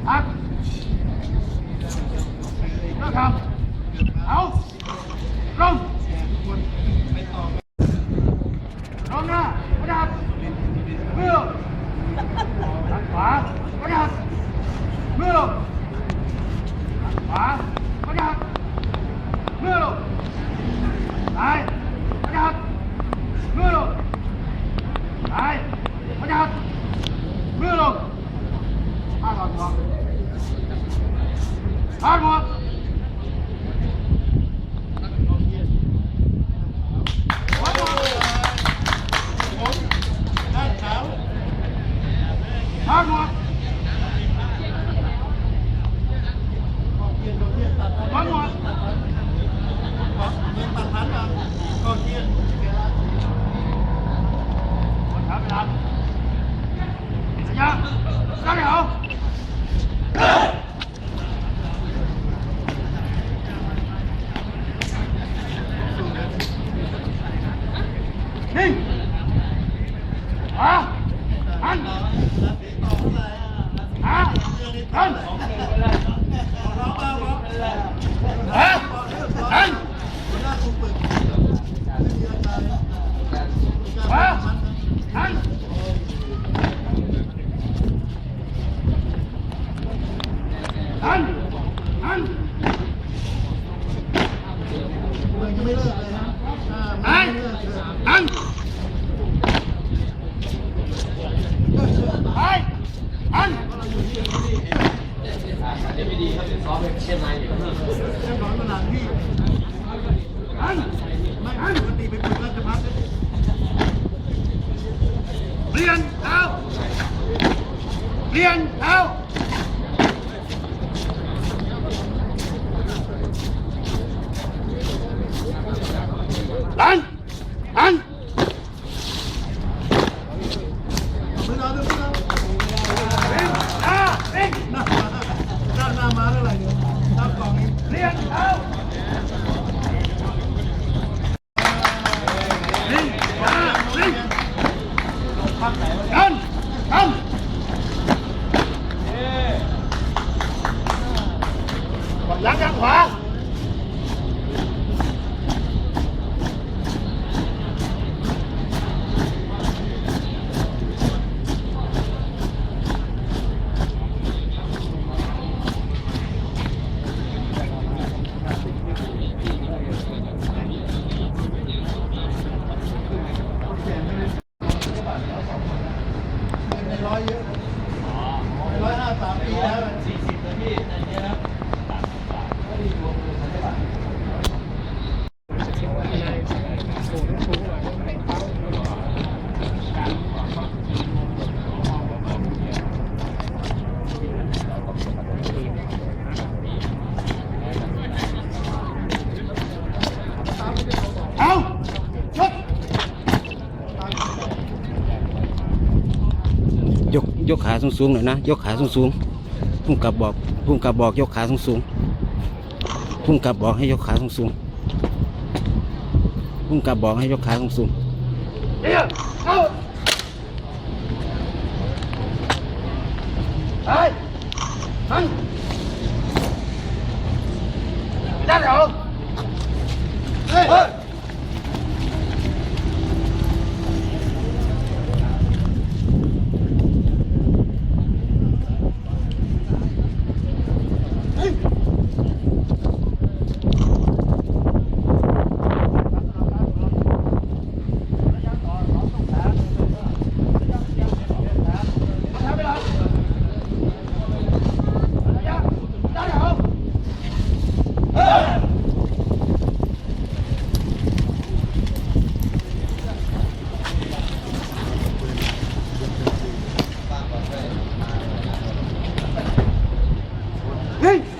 Up. Nó không. Đâu. Rung. Rung ra. À, Bắt đạp. Mưa. Đặt quả. Bắt đạp. Mưa. Đặt quả. Bắt đạp. Mưa luôn. Lại. Bắt đạp. Mưa. Lại. Bắt đạp. Mưa. はい、 เรียนเอาเรียนเอาหลังหลัง ร้อยเยอะร้อยห้าสามปีแล้วสี่สิบเลยพี่ในนี้นะ ยกขาสูงๆหน่อยนะ ยกขาสูงๆพุ่งกลับบอกพุ่งกลับบอกยกขาสูงๆพุ่งกลับบอกให้ยกขาสูงๆพุ่งกลับบอกให้ยกขาสูงๆไป 哎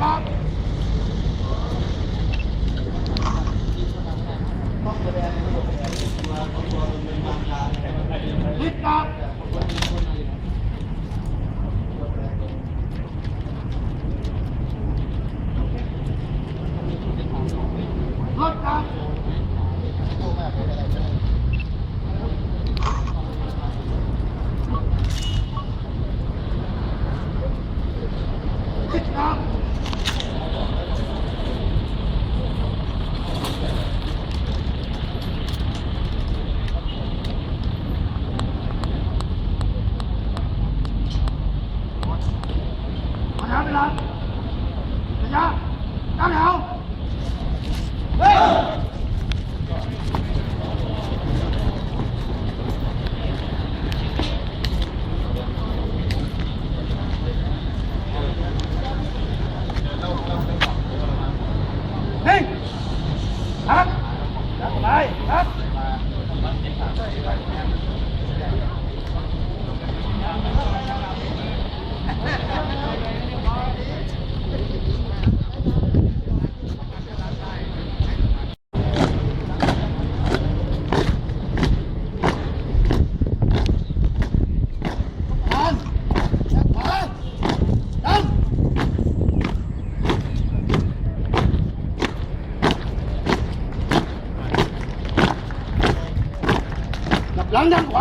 up. Andando.